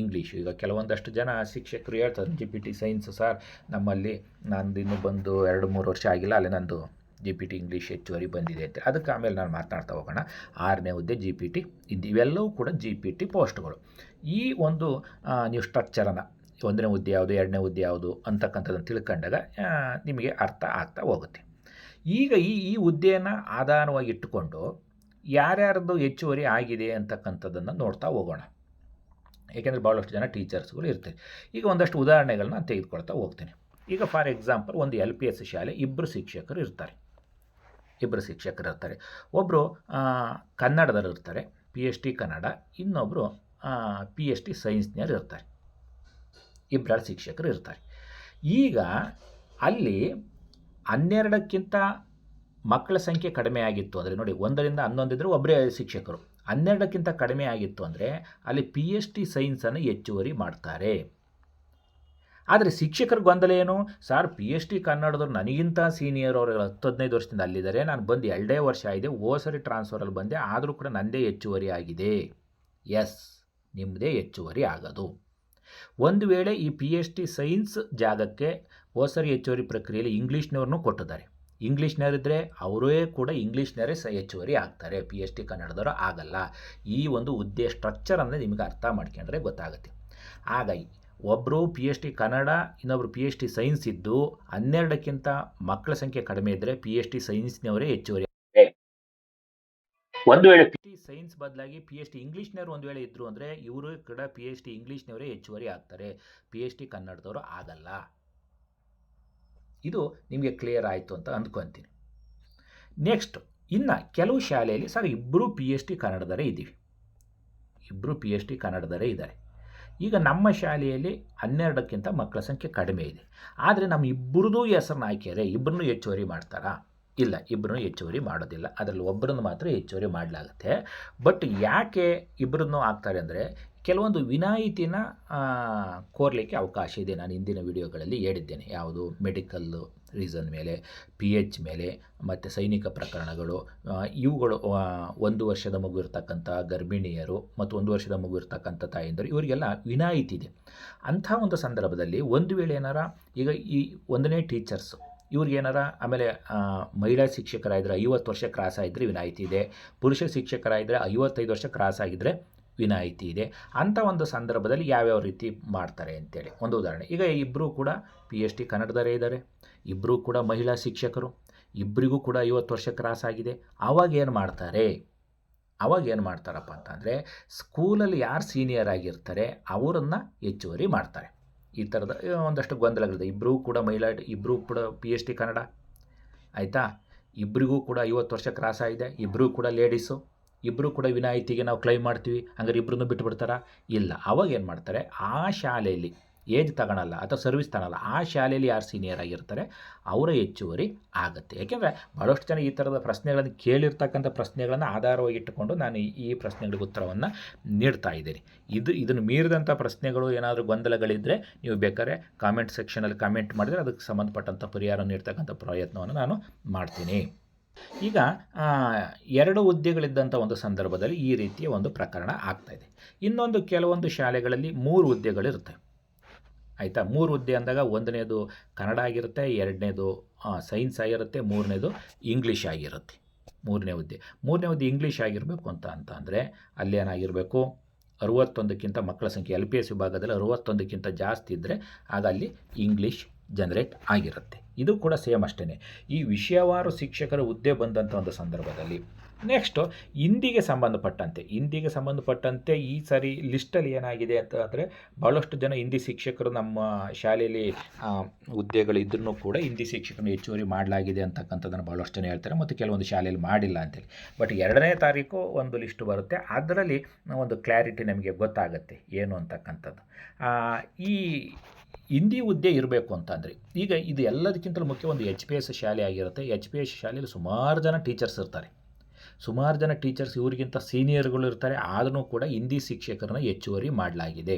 ಇಂಗ್ಲೀಷು ಈಗ ಕೆಲವೊಂದಷ್ಟು ಜನ ಶಿಕ್ಷಕರು ಹೇಳ್ತಾರೆ G P T science sir ನಮ್ಮಲ್ಲಿ ನಂದು ಇನ್ನೂ ಬಂದು ಎರಡು ಮೂರು ವರ್ಷ ಆಗಿಲ್ಲ, ಅಲ್ಲಿ ನಂದು ಜಿ ಪಿ ಟಿ ಇಂಗ್ಲೀಷ್ ಹೆಚ್ಚುವರಿ ಬಂದಿದೆ ಅಂತ. ಅದಕ್ಕೆ ಆಮೇಲೆ ನಾನು ಮಾತನಾಡ್ತಾ ಹೋಗೋಣ. ಆರನೇ ಹುದ್ದೆ ಜಿ ಪಿ ಟಿ ಇದು ಇವೆಲ್ಲವೂ ಕೂಡ ಜಿ ಪಿ ಟಿ ಪೋಸ್ಟ್ಗಳು ಈ ಒಂದು ನೀವು ಸ್ಟ್ರಕ್ಚರನ್ನು ಒಂದನೇ ಹುದ್ದೆ ಯಾವುದು, ಎರಡನೇ ಹುದ್ದೆ ಯಾವುದು ಅಂತಕ್ಕಂಥದ್ದನ್ನು ತಿಳ್ಕೊಂಡಾಗ ನಿಮಗೆ ಅರ್ಥ ಆಗ್ತಾ ಹೋಗುತ್ತೆ. ಈಗ ಈ ಈ ಹುದ್ದೆಯನ್ನು ಆಧಾರವಾಗಿ ಇಟ್ಟುಕೊಂಡು ಯಾರ್ಯಾರ್ದು ಹೆಚ್ಚುವರಿ ಆಗಿದೆ ಅಂತಕ್ಕಂಥದ್ದನ್ನು ನೋಡ್ತಾ ಹೋಗೋಣ. ಏಕೆಂದರೆ ಭಾಳಷ್ಟು ಜನ ಟೀಚರ್ಸ್ಗಳು ಇರ್ತಾರೆ. ಈಗ ಒಂದಷ್ಟು ಉದಾಹರಣೆಗಳನ್ನ ನಾನು ತೆಗೆದುಕೊಳ್ತಾ ಹೋಗ್ತೀನಿ. ಈಗ ಫಾರ್ ಎಕ್ಸಾಂಪಲ್ ಒಂದು ಎಲ್ ಪಿ ಎಸ್ ಶಾಲೆ ಇಬ್ಬರು ಶಿಕ್ಷಕರು ಇರ್ತಾರೆ. ಇಬ್ಬರು ಶಿಕ್ಷಕರು ಇರ್ತಾರೆ ಒಬ್ಬರು ಕನ್ನಡದಲ್ಲಿ ಇರ್ತಾರೆ ಪಿ ಎಚ್ ಡಿ ಕನ್ನಡ ಇನ್ನೊಬ್ಬರು ಪಿ ಎಚ್ ಡಿ ಸೈನ್ಸ್ನವ್ರು ಇರ್ತಾರೆ ಇಬ್ಬರ ಶಿಕ್ಷಕರು ಇರ್ತಾರೆ. ಈಗ ಅಲ್ಲಿ ಹನ್ನೆರಡಕ್ಕಿಂತ ಮಕ್ಕಳ ಸಂಖ್ಯೆ ಕಡಿಮೆ ಆಗಿತ್ತು ಅಂದರೆ, ನೋಡಿ, ಒಂದರಿಂದ ಹನ್ನೊಂದಿದ್ರು ಒಬ್ಬರೇ ಶಿಕ್ಷಕರು. ಹನ್ನೆರಡಕ್ಕಿಂತ ಕಡಿಮೆ ಆಗಿತ್ತು ಅಂದರೆ, ಅಲ್ಲಿ ಪಿ ಎಚ್ ಡಿ ಸೈನ್ಸನ್ನು ಹೆಚ್ಚುವರಿ ಮಾಡ್ತಾರೆ. ಆದರೆ ಶಿಕ್ಷಕರ ಗೊಂದಲ ಏನು? ಸರ್ ಪಿ ಎಚ್ ಡಿ ಕನ್ನಡದವ್ರು ನನಗಿಂತ ಸೀನಿಯರ್ ಅವರು ಹತ್ತು ಹದಿನೈದು ವರ್ಷದಿಂದ ಅಲ್ಲಿದ್ದಾರೆ. ನಾನು ಬಂದು ಎರಡೇ ವರ್ಷ ಆಗಿದೆ ಓ ಸರಿ ಟ್ರಾನ್ಸ್ಫರಲ್ಲಿ ಬಂದೆ. ಆದರೂ ಕೂಡ ನನ್ನದೇ ಹೆಚ್ಚುವರಿ ಆಗಿದೆ. ಎಸ್ ನಿಮ್ಮದೇ ಹೆಚ್ಚುವರಿ ಆಗೋದು. ಒಂದು ವೇಳೆ ಈ ಪಿ ಎಚ್ ಡಿ ಸೈನ್ಸ್ ಜಾಗಕ್ಕೆ ಹೋಸರಿ ಹೆಚ್ಚುವರಿ ಪ್ರಕ್ರಿಯೆಯಲ್ಲಿ ಇಂಗ್ಲೀಷ್ನವ್ರನ್ನೂ ಕೊಟ್ಟಿದ್ದಾರೆ. ಇಂಗ್ಲೀಷ್ನವರಿದ್ದರೆ ಅವರೇ ಕೂಡ ಇಂಗ್ಲೀಷ್ನವರೇ ಸ ಹೆಚ್ಚುವರಿ ಆಗ್ತಾರೆ. ಪಿ ಎಚ್ ಡಿ ಕನ್ನಡದವರು ಆಗಲ್ಲ. ಈ ಒಂದು ಉದ್ದೇಶ ಸ್ಟ್ರಕ್ಚರ್ ಅಂದರೆ ನಿಮಗೆ ಅರ್ಥ ಮಾಡ್ಕೊಂಡ್ರೆ ಗೊತ್ತಾಗುತ್ತೆ. ಹಾಗಾಗಿ ಒಬ್ಬರು ಪಿ ಎಚ್ ಡಿ ಕನ್ನಡ ಇನ್ನೊಬ್ಬರು ಪಿ ಎಚ್ ಡಿ ಸೈನ್ಸ್ ಇದ್ದು ಹನ್ನೆರಡಕ್ಕಿಂತ ಮಕ್ಕಳ ಸಂಖ್ಯೆ ಕಡಿಮೆ ಇದ್ದರೆ ಪಿ ಎಚ್ ಡಿ ಸೈನ್ಸ್ನವರೇ ಹೆಚ್ಚುವರಿ. ಒಂದು ವೇಳೆ ಪಿ ಟಿ ಸೈನ್ಸ್ ಬದಲಾಗಿ ಪಿ ಎಚ್ ಡಿ ಇಂಗ್ಲೀಷ್ನವ್ರು ಒಂದು ವೇಳೆ ಇದ್ದರು ಅಂದರೆ ಇವರು ಕೂಡ ಪಿ ಎಚ್ ಡಿ ಇಂಗ್ಲೀಷ್ನವರೇ ಹೆಚ್ಚುವರಿ ಆಗ್ತಾರೆ. ಪಿ ಎಚ್ ಡಿ ಕನ್ನಡದವರು ಆಗಲ್ಲ. ಇದು ನಿಮಗೆ ಕ್ಲಿಯರ್ ಆಯಿತು ಅಂತ ಅಂದ್ಕೊತೀನಿ. ನೆಕ್ಸ್ಟ್ ಇನ್ನು ಕೆಲವು ಶಾಲೆಯಲ್ಲಿ ಸರ್ ಇಬ್ಬರು ಪಿ ಎಚ್ ಡಿ ಕನ್ನಡದರೇ ಇದ್ದೀವಿ. ಇಬ್ಬರು ಪಿ ಎಚ್ ಡಿ ಕನ್ನಡದರೇ ಇದ್ದಾರೆ. ಈಗ ನಮ್ಮ ಶಾಲೆಯಲ್ಲಿ ಹನ್ನೆರಡಕ್ಕಿಂತ ಮಕ್ಕಳ ಸಂಖ್ಯೆ ಕಡಿಮೆ ಇದೆ. ಆದರೆ ನಮ್ಮ ಇಬ್ಬರದೂ ಹೆಸರನ್ನ ಹಾಕಿದರೆ ಇಬ್ಬರನ್ನೂ ಹೆಚ್ಚುವರಿ ಮಾಡ್ತಾರಾ? ಇಲ್ಲ ಇಬ್ಬರನ್ನು ಹೆಚ್ಚುವರಿ ಮಾಡೋದಿಲ್ಲ. ಅದರಲ್ಲಿ ಒಬ್ಬರನ್ನು ಮಾತ್ರ ಹೆಚ್ಚುವರಿ ಮಾಡಲಾಗುತ್ತೆ. ಬಟ್ ಯಾಕೆ ಇಬ್ಬರನ್ನು ಆಗ್ತಾರೆ ಅಂದರೆ ಕೆಲವೊಂದು ವಿನಾಯಿತಿನ ಕೋರ್ಲಿಕ್ಕೆ ಅವಕಾಶ ಇದೆ. ನಾನು ಹಿಂದಿನ ವಿಡಿಯೋಗಳಲ್ಲಿ ಹೇಳಿದ್ದೇನೆ. ಯಾವುದು? ಮೆಡಿಕಲ್ಲು ರೀಸನ್ ಮೇಲೆ ಪಿ ಎಚ್ ಮೇಲೆ, ಮತ್ತು ಸೈನಿಕ ಪ್ರಕರಣಗಳು ಇವುಗಳು ಒಂದು ವರ್ಷದ ಮಗು ಇರ್ತಕ್ಕಂಥ ಗರ್ಭಿಣಿಯರು ಮತ್ತು ಒಂದು ವರ್ಷದ ಮಗು ಇರ್ತಕ್ಕಂಥ ತಾಯಂದಿರು, ಇವರಿಗೆಲ್ಲ ವಿನಾಯಿತಿ ಇದೆ. ಅಂಥ ಒಂದು ಸಂದರ್ಭದಲ್ಲಿ ಒಂದು ವೇಳೆ ಏನಾರ, ಈಗ ಈ ಒಂದನೇ ಟೀಚರ್ಸು ಇವ್ರಿಗೇನಾರ ಆಮೇಲೆ ಮಹಿಳಾ ಶಿಕ್ಷಕರಾಗಿದ್ದರೆ ಐವತ್ತು ವರ್ಷ ಕ್ರಾಸ್ ಆಗಿದ್ದರೆ ವಿನಾಯಿತಿ ಇದೆ, ಪುರುಷ ಶಿಕ್ಷಕರಾಗಿದ್ದರೆ ಐವತ್ತೈದು ವರ್ಷ ಕ್ರಾಸ್ ಆಗಿದ್ದರೆ ವಿನಾಯಿತಿ ಇದೆ. ಅಂಥ ಒಂದು ಸಂದರ್ಭದಲ್ಲಿ ಯಾವ್ಯಾವ ರೀತಿ ಮಾಡ್ತಾರೆ ಅಂತೇಳಿ. ಒಂದು ಉದಾಹರಣೆ. ಈಗ ಇಬ್ಬರೂ ಕೂಡ ಪಿ ಎಚ್ ಡಿ ಕನ್ನಡದವರೇ ಇದ್ದಾರೆ. ಇಬ್ಬರೂ ಕೂಡ ಮಹಿಳಾ ಶಿಕ್ಷಕರು. ಇಬ್ಬರಿಗೂ ಕೂಡ ಐವತ್ತು ವರ್ಷ ಕ್ರಾಸ್ ಆಗಿದೆ. ಆವಾಗ ಏನು ಮಾಡ್ತಾರೆ? ಅವಾಗ ಏನು ಮಾಡ್ತಾರಪ್ಪ ಅಂತಂದರೆ, ಸ್ಕೂಲಲ್ಲಿ ಯಾರು ಸೀನಿಯರ್ ಆಗಿರ್ತಾರೆ, ಅವರನ್ನು ಹೆಚ್ಚುವರಿ ಮಾಡ್ತಾರೆ. ಈ ಥರದ ಒಂದಷ್ಟು ಗೊಂದಲಗಳಿದೆ. ಇಬ್ಬರೂ ಕೂಡ ಮಹಿಳಾ ಇಬ್ಬರೂ ಕೂಡ ಪಿ ಎಚ್ ಡಿ ಕನ್ನಡ. ಆಯಿತಾ? ಇಬ್ಬರಿಗೂ ಕೂಡ ಐವತ್ತು ವರ್ಷ ಕ್ರಾಸ್ ಆಗಿದೆ. ಇಬ್ಬರೂ ಕೂಡ ಲೇಡೀಸು. ಇಬ್ಬರು ಕೂಡ ವಿನಾಯಿತಿಗೆ ನಾವು ಕ್ಲೈಮ್ ಮಾಡ್ತೀವಿ, ಹಂಗಾರೆ ಇಬ್ಬರನ್ನು ಬಿಟ್ಬಿಡ್ತಾರಾ? ಇಲ್ಲ. ಅವಾಗ ಏನು ಮಾಡ್ತಾರೆ? ಆ ಶಾಲೆಯಲ್ಲಿ ಏಜ್ ತಗೊಳಲ್ಲ ಅಥವಾ ಸರ್ವಿಸ್ ತಗೊಳಲ್ಲ, ಆ ಶಾಲೆಯಲ್ಲಿ ಯಾರು ಸೀನಿಯರ್ ಆಗಿರ್ತಾರೆ, ಅವರ ಹೆಚ್ಚುವರಿ ಆಗುತ್ತೆ. ಯಾಕೆಂದರೆ ಭಾಳಷ್ಟು ಜನ ಈ ಥರದ ಪ್ರಶ್ನೆಗಳನ್ನು ಕೇಳಿರ್ತಕ್ಕಂಥ ಪ್ರಶ್ನೆಗಳನ್ನು ಆಧಾರವಾಗಿಟ್ಟುಕೊಂಡು ನಾನು ಈ- ಈ ಪ್ರಶ್ನೆಗಳಿಗೆ ಉತ್ತರವನ್ನು ನೀಡ್ತಾ ಇದ್ದೀನಿ. ಇದು, ಇದನ್ನು ಮೀರಿದಂಥ ಪ್ರಶ್ನೆಗಳು ಏನಾದರೂ ಗೊಂದಲಗಳಿದ್ದರೆ ನೀವು ಬೇಕಾದ್ರೆ ಕಾಮೆಂಟ್ ಸೆಕ್ಷನಲ್ಲಿ ಕಾಮೆಂಟ್ ಮಾಡಿದರೆ ಅದಕ್ಕೆ ಸಂಬಂಧಪಟ್ಟಂಥ ಪರಿಹಾರ ನೀಡ್ತಕ್ಕಂಥ ಪ್ರಯತ್ನವನ್ನು ನಾನು ಮಾಡ್ತೀನಿ. ಈಗ ಎರಡು ಹುದ್ದೆಗಳಿದ್ದಂಥ ಒಂದು ಸಂದರ್ಭದಲ್ಲಿ ಈ ರೀತಿಯ ಒಂದು ಪ್ರಕರಣ ಆಗ್ತಾಯಿದೆ ಇನ್ನೊಂದು ಕೆಲವೊಂದು ಶಾಲೆಗಳಲ್ಲಿ ಮೂರು ಹುದ್ದೆಗಳಿರುತ್ತೆ. ಆಯಿತಾ? ಮೂರು ಹುದ್ದೆ ಅಂದಾಗ ಒಂದನೇದು ಕನ್ನಡ ಆಗಿರುತ್ತೆ, ಎರಡನೇದು ಸೈನ್ಸ್ ಆಗಿರುತ್ತೆ, ಮೂರನೇದು ಇಂಗ್ಲೀಷ್ ಆಗಿರುತ್ತೆ. ಮೂರನೇ ಹುದ್ದೆ. ಮೂರನೇ ಹುದ್ದೆ ಇಂಗ್ಲೀಷ್ ಆಗಿರಬೇಕು ಅಂತ ಅಂತ ಅಂದರೆ ಅಲ್ಲೇನಾಗಿರಬೇಕು ಅರುವತ್ತೊಂದಕ್ಕಿಂತ ಮಕ್ಕಳ ಸಂಖ್ಯೆ, ಎಲ್ ಪಿ ಎಸ್ ವಿಭಾಗದಲ್ಲಿ ಅರುವತ್ತೊಂದಕ್ಕಿಂತ ಜಾಸ್ತಿ ಇದ್ದರೆ ಆಗ ಅಲ್ಲಿ ಇಂಗ್ಲೀಷ್ ಜನರೇಟ್ ಆಗಿರುತ್ತೆ. ಇದು ಕೂಡ ಸೇಮ್ ಅಷ್ಟೇ ಈ ವಿಷಯವಾರು ಶಿಕ್ಷಕರ ಹುದ್ದೆ ಬಂದಂಥ ಒಂದು ಸಂದರ್ಭದಲ್ಲಿ. ನೆಕ್ಸ್ಟು ಹಿಂದಿಗೆ ಸಂಬಂಧಪಟ್ಟಂತೆ ಹಿಂದಿಗೆ ಸಂಬಂಧಪಟ್ಟಂತೆ ಈ ಸಾರಿ ಲಿಸ್ಟಲ್ಲಿ ಏನಾಗಿದೆ ಅಂತ ಅಂದರೆ ಭಾಳಷ್ಟು ಜನ ಹಿಂದಿ ಶಿಕ್ಷಕರು ನಮ್ಮ ಶಾಲೆಯಲ್ಲಿ ಹುದ್ದೆಗಳಿದ್ರೂ ಕೂಡ ಹಿಂದಿ ಶಿಕ್ಷಕರನ್ನು ಹೆಚ್ಚುವರಿ ಮಾಡಲಾಗಿದೆ ಅಂತಕ್ಕಂಥದ್ದನ್ನು ಭಾಳಷ್ಟು ಜನ ಹೇಳ್ತಾರೆ ಮತ್ತು ಕೆಲವೊಂದು ಶಾಲೆಯಲ್ಲಿ ಮಾಡಿಲ್ಲ ಅಂತೇಳಿ. ಬಟ್ ಎರಡನೇ ತಾರೀಕು ಒಂದು ಲಿಸ್ಟ್ ಬರುತ್ತೆ. ಅದರಲ್ಲಿ ಒಂದು ಕ್ಲಾರಿಟಿ ನಮಗೆ ಗೊತ್ತಾಗುತ್ತೆ ಏನು ಅಂತಕ್ಕಂಥದ್ದು. ಈ ಹಿಂದಿ ಹುದ್ದೆ ಇರಬೇಕು ಅಂತಂದರೆ, ಈಗ ಇದು ಎಲ್ಲದಕ್ಕಿಂತಲೂ ಮುಖ್ಯ ಒಂದು ಎಚ್ ಪಿ ಎಸ್ ಶಾಲೆ ಆಗಿರುತ್ತೆ. ಎಚ್ ಪಿ ಎಸ್ ಶಾಲೆಯಲ್ಲಿ ಸುಮಾರು ಜನ ಟೀಚರ್ಸ್ ಇರ್ತಾರೆ. ಸುಮಾರು ಜನ ಟೀಚರ್ಸ್ ಇವರಿಗಿಂತ ಸೀನಿಯರ್ಗಳು ಇರ್ತಾರೆ. ಆದರೂ ಕೂಡ ಹಿಂದಿ ಶಿಕ್ಷಕರನ್ನ ಹೆಚ್ಚುವರಿ ಮಾಡಲಾಗಿದೆ.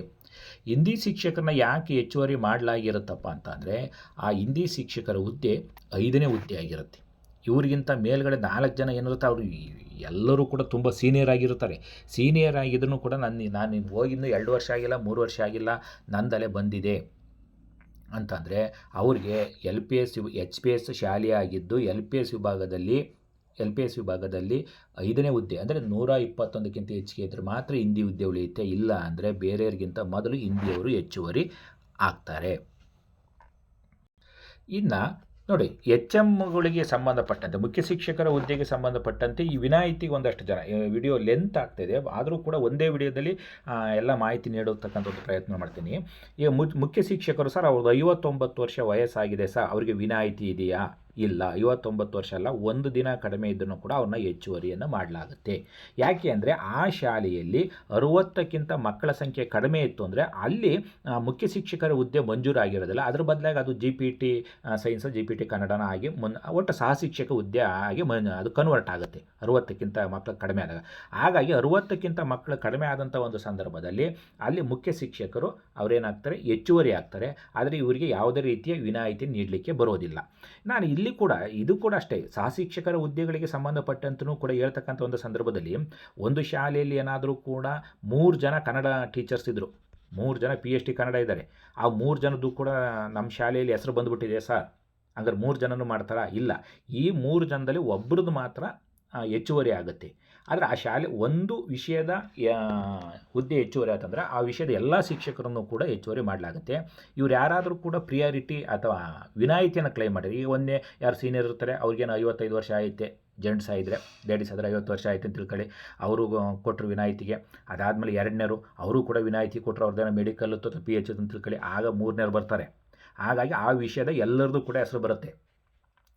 ಹಿಂದಿ ಶಿಕ್ಷಕರನ್ನ ಯಾಕೆ ಹೆಚ್ಚುವರಿ ಮಾಡಲಾಗಿರುತ್ತಪ್ಪ ಅಂತಂದರೆ, ಆ ಹಿಂದಿ ಶಿಕ್ಷಕರ ಹುದ್ದೆ ಐದನೇ ಹುದ್ದೆ ಆಗಿರುತ್ತೆ. ಇವರಿಗಿಂತ ಮೇಲ್ಗಡೆ ನಾಲ್ಕು ಜನ ಏನಿರುತ್ತೆ, ಅವರು ಎಲ್ಲರೂ ಕೂಡ ತುಂಬ ಸೀನಿಯರ್ ಆಗಿರ್ತಾರೆ ಸೀನಿಯರ್ ಆಗಿದ್ರೂ ಕೂಡ ನನ್ನ, ನಾನು ಹೋಗಿದ್ದು ಎರಡು ವರ್ಷ ಆಗಿಲ್ಲ, ಮೂರು ವರ್ಷ ಆಗಿಲ್ಲ, ನಂದಲೇ ಬಂದಿದೆ. ಅಂತಂದರೆ ಅವ್ರಿಗೆ L P S H P S ಶಾಲೆಯಾಗಿದ್ದು L P S ವಿಭಾಗದಲ್ಲಿ, ಎಲ್ ಪಿ ಎಸ್ ವಿಭಾಗದಲ್ಲಿ ಐದನೇ ಹುದ್ದೆ, ಅಂದರೆ ನೂರ ಇಪ್ಪತ್ತೊಂದಕ್ಕಿಂತ ಹೆಚ್ಚಿಗೆ ಇದ್ದರೆ ಮಾತ್ರ ಹಿಂದಿ ಹುದ್ದೆ ಉಳಿಯುತ್ತೆ. ಇಲ್ಲ ಅಂದರೆ ಬೇರೆಯವ್ರಿಗಿಂತ ಮೊದಲು ಹಿಂದಿಯವರು ಹೆಚ್ಚುವರಿ ಆಗ್ತಾರೆ. ಇನ್ನು ನೋಡಿ ಎಚ್ ಎಮ್ಗಳಿಗೆ ಸಂಬಂಧಪಟ್ಟಂತೆ, ಮುಖ್ಯ ಶಿಕ್ಷಕರ ಹುದ್ದೆಗೆ ಸಂಬಂಧಪಟ್ಟಂತೆ ಈ ವಿನಾಯಿತಿಗೆ ಒಂದಷ್ಟು ಜನ ವಿಡಿಯೋ ಲೆಂತ್ ಆಗ್ತಾಯಿದೆ ಆದರೂ ಕೂಡ ಒಂದೇ ವಿಡಿಯೋದಲ್ಲಿ ಎಲ್ಲ ಮಾಹಿತಿ ನೀಡತಕ್ಕಂಥ ಒಂದು ಪ್ರಯತ್ನ ಮಾಡ್ತೀನಿ. ಈಗ ಮುಖ್ಯ ಶಿಕ್ಷಕರು ಸರ್, ಅವ್ರದ್ದು ಐವತ್ತೊಂಬತ್ತು ವರ್ಷ ವಯಸ್ಸಾಗಿದೆ ಸರ್, ಅವರಿಗೆ ವಿನಾಯಿತಿ ಇದೆಯಾ? ಇಲ್ಲ, ಐವತ್ತೊಂಬತ್ತು ವರ್ಷ ಅಲ್ಲ, ಒಂದು ದಿನ ಕಡಿಮೆ ಇದ್ದರೂ ಕೂಡ ಅವ್ರನ್ನ ಹೆಚ್ಚುವರಿಯನ್ನು ಮಾಡಲಾಗುತ್ತೆ. ಯಾಕೆ ಅಂದರೆ ಆ ಶಾಲೆಯಲ್ಲಿ ಅರುವತ್ತಕ್ಕಿಂತ ಮಕ್ಕಳ ಸಂಖ್ಯೆ ಕಡಿಮೆ ಇತ್ತು ಅಂದರೆ ಅಲ್ಲಿ ಮುಖ್ಯ ಶಿಕ್ಷಕರ ಹುದ್ದೆ ಮಂಜೂರಾಗಿರೋದಿಲ್ಲ. ಅದ್ರ ಬದಲಾಗಿ ಅದು G P T science G P T ಕನ್ನಡನ ಆಗಿ ಮುನ್, ಒಟ್ಟು ಸಹ ಶಿಕ್ಷಕ ಹುದ್ದೆ ಆಗಿ ಮ ಅದು ಕನ್ವರ್ಟ್ ಆಗುತ್ತೆ. ಅರುವತ್ತಕ್ಕಿಂತ ಮಕ್ಕಳು ಕಡಿಮೆ ಆದಾಗ. ಹಾಗಾಗಿ ಅರುವತ್ತಕ್ಕಿಂತ ಮಕ್ಕಳು ಕಡಿಮೆ ಆದಂಥ ಒಂದು ಸಂದರ್ಭದಲ್ಲಿ ಅಲ್ಲಿ ಮುಖ್ಯ ಶಿಕ್ಷಕರು ಅವರೇನಾಗ್ತಾರೆ, ಹೆಚ್ಚುವರಿ ಆಗ್ತಾರೆ. ಆದರೆ ಇವರಿಗೆ ಯಾವುದೇ ರೀತಿಯ ವಿನಾಯಿತಿ ನೀಡಲಿಕ್ಕೆ ಬರೋದಿಲ್ಲ. ನಾನು ಇಲ್ಲಿ ಕೂಡ, ಇದು ಕೂಡ ಅಷ್ಟೇ. ಸಹ ಶಿಕ್ಷಕರ ಹುದ್ದೆಗಳಿಗೆ ಸಂಬಂಧಪಟ್ಟಂತೂ ಕೂಡ ಹೇಳ್ತಕ್ಕಂಥ ಒಂದು ಸಂದರ್ಭದಲ್ಲಿ ಒಂದು ಶಾಲೆಯಲ್ಲಿ ಏನಾದರೂ ಕೂಡ ಮೂರು ಜನ ಕನ್ನಡ ಟೀಚರ್ಸ್ ಇದ್ದರು ಮೂರು ಜನ ಪಿ ಎಚ್ ಡಿ ಕನ್ನಡ ಇದ್ದಾರೆ. ಆ ಮೂರು ಜನದ್ದು ಕೂಡ ನಮ್ಮ ಶಾಲೆಯಲ್ಲಿ ಹೆಸರು ಬಂದುಬಿಟ್ಟಿದೆ ಸರ್. ಹಂಗಾರೆ ಮೂರು ಜನನೂ ಮಾಡ್ತಾರಾ? ಇಲ್ಲ. ಈ ಮೂರು ಜನದಲ್ಲಿ ಒಬ್ಬರದ್ದು ಮಾತ್ರ ಹೆಚ್ಚುವರಿ ಆಗುತ್ತೆ. ಆದರೆ ಆ ಶಾಲೆ ಒಂದು ವಿಷಯದ ಹುದ್ದೆ ಹೆಚ್ಚುವರಿ ಆಯ್ತಂದ್ರೆ ಆ ವಿಷಯದ ಎಲ್ಲ ಶಿಕ್ಷಕರನ್ನು ಕೂಡ ಹೆಚ್ಚುವರಿ ಮಾಡಲಾಗುತ್ತೆ. ಇವ್ರು ಯಾರಾದರೂ ಕೂಡ ಪ್ರಿಯಾರಿಟಿ ಅಥವಾ ವಿನಾಯಿತಿಯನ್ನು ಕ್ಲೈಮ್ ಮಾಡಿದ್ರೆ, ಈಗ ಒಂದೇ ಯಾರು ಸೀನಿಯರ್ ಇರ್ತಾರೆ, ಅವ್ರಿಗೇನು ಐವತ್ತೈದು ವರ್ಷ ಐತೆ ಜೆಂಟ್ಸ್ ಆಗಿದ್ರೆ ಲೇಡೀಸ್ ಆದರೆ ಐವತ್ತು ವರ್ಷ ಆಯಿತು ಅಂತ ತಿಳ್ಕೊಳ್ಳಿ. ಅವರು ಕೊಟ್ಟರು ವಿನಾಯಿತಿಗೆ. ಅದಾದಮೇಲೆ ಎರಡನೇರು, ಅವರು ಕೂಡ ವಿನಾಯಿತಿ ಕೊಟ್ಟರು ಅವ್ರದ್ದೇನೋ ಮೆಡಿಕಲ್ ಅಥವಾ ಪಿ ಎಚ್ ಅಂತ ತಿಳ್ಕೊಳ್ಳಿ. ಆಗ ಮೂರನೇರು ಬರ್ತಾರೆ. ಹಾಗಾಗಿ ಆ ವಿಷಯದ ಎಲ್ಲರದ್ದು ಕೂಡ ಹೆಸರು ಬರುತ್ತೆ.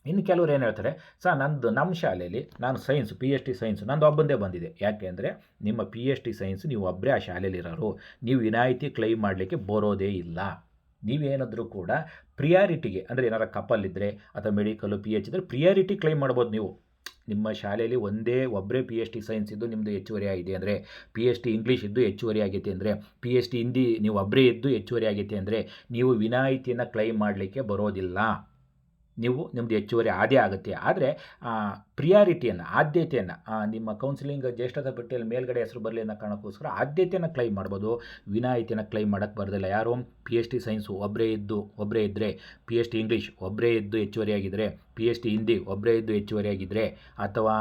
ಇನ್ನು ಕೆಲವರು ಏನು ಹೇಳ್ತಾರೆ ಸರ್ ನಂದು ನಮ್ಮ ಶಾಲೆಯಲ್ಲಿ ನಾನು science P H D science ನಂದು ಒಬ್ಬಂದೇ ಬಂದಿದೆ. ಯಾಕೆ ಅಂದರೆ ನಿಮ್ಮ ಪಿ ಎಚ್ ಡಿ ಸೈನ್ಸ್ ನೀವು ಒಬ್ಬರೇ ಆ ಶಾಲೆಯಲ್ಲಿರೋರು ನೀವು ವಿನಾಯಿತಿ ಕ್ಲೈಮ್ ಮಾಡಲಿಕ್ಕೆ ಬರೋದೇ ಇಲ್ಲ. ನೀವೇನಾದರೂ ಕೂಡ ಪ್ರಿಯಾರಿಟಿಗೆ ಅಂದರೆ ಏನಾರ ಕಪಲ್ ಇದ್ದರೆ ಅಥವಾ ಮೆಡಿಕಲು ಪಿ ಎಚ್ ಇದ್ದರೆ ಪ್ರಿಯಾರಿಟಿ ಕ್ಲೈಮ್ ಮಾಡ್ಬೋದು ನೀವು. ನಿಮ್ಮ ಶಾಲೆಯಲ್ಲಿ ಒಂದೇ ಒಬ್ಬರೇ ಪಿ ಎಚ್ ಡಿ ಸೈನ್ಸ್ ಇದ್ದು ನಿಮ್ಮದು ಹೆಚ್ಚುವರಿ ಆಗಿದೆ ಅಂದರೆ ಪಿ ಎಚ್ ಡಿ ಇಂಗ್ಲೀಷ್ ಇದ್ದು ಹೆಚ್ಚುವರಿ ಆಗೈತೆ ಅಂದರೆ ಪಿ ಎಚ್ ಡಿ ಹಿಂದಿ ನೀವು ಒಬ್ಬರೇ ಇದ್ದು ಹೆಚ್ಚುವರಿ ಆಗೈತೆ ಅಂದರೆ, ನೀವು ವಿನಾಯಿತಿಯನ್ನು ಕ್ಲೈಮ್ ಮಾಡಲಿಕ್ಕೆ ಬರೋದಿಲ್ಲ. ನೀವು ನಿಮ್ಮದು ಹೆಚ್ಚುವರಿ ಆದೇ ಆಗುತ್ತೆ. ಆದರೆ ಪ್ರಿಯಾರಿಟಿಯನ್ನು ಆದ್ಯತೆಯನ್ನು ನಿಮ್ಮ ಕೌನ್ಸಿಲಿಂಗ್ ಜ್ಯೇಷ್ಠತಾ ಪಟ್ಟಿಯಲ್ಲಿ ಮೇಲ್ಗಡೆ ಹೆಸರು ಬರಲಿ ಅನ್ನೋ ಕಾರಣಕ್ಕೋಸ್ಕರ ಆದ್ಯತೆಯನ್ನು ಕ್ಲೈಮ್ ಮಾಡ್ಬೋದು. ವಿನಾಯಿತಿಯನ್ನು ಕ್ಲೈಮ್ ಮಾಡೋಕ್ಕೆ ಬರೋದಿಲ್ಲ. ಯಾರು? ಪಿ ಎಚ್ ಡಿ ಸೈನ್ಸು ಒಬ್ಬರೇ ಇದ್ದು ಒಬ್ಬರೇ ಇದ್ದರೆ ಪಿ ಎಚ್ ಡಿ ಇಂಗ್ಲೀಷ್ ಒಬ್ಬರೇ ಇದ್ದು ಹೆಚ್ಚುವರಿಯಾಗಿದ್ದರೆ ಪಿ ಎಚ್ ಡಿ ಹಿಂದಿ ಒಬ್ಬರೇ ಇದ್ದು ಹೆಚ್ಚುವರಿಯಾಗಿದ್ದರೆ ಅಥವಾ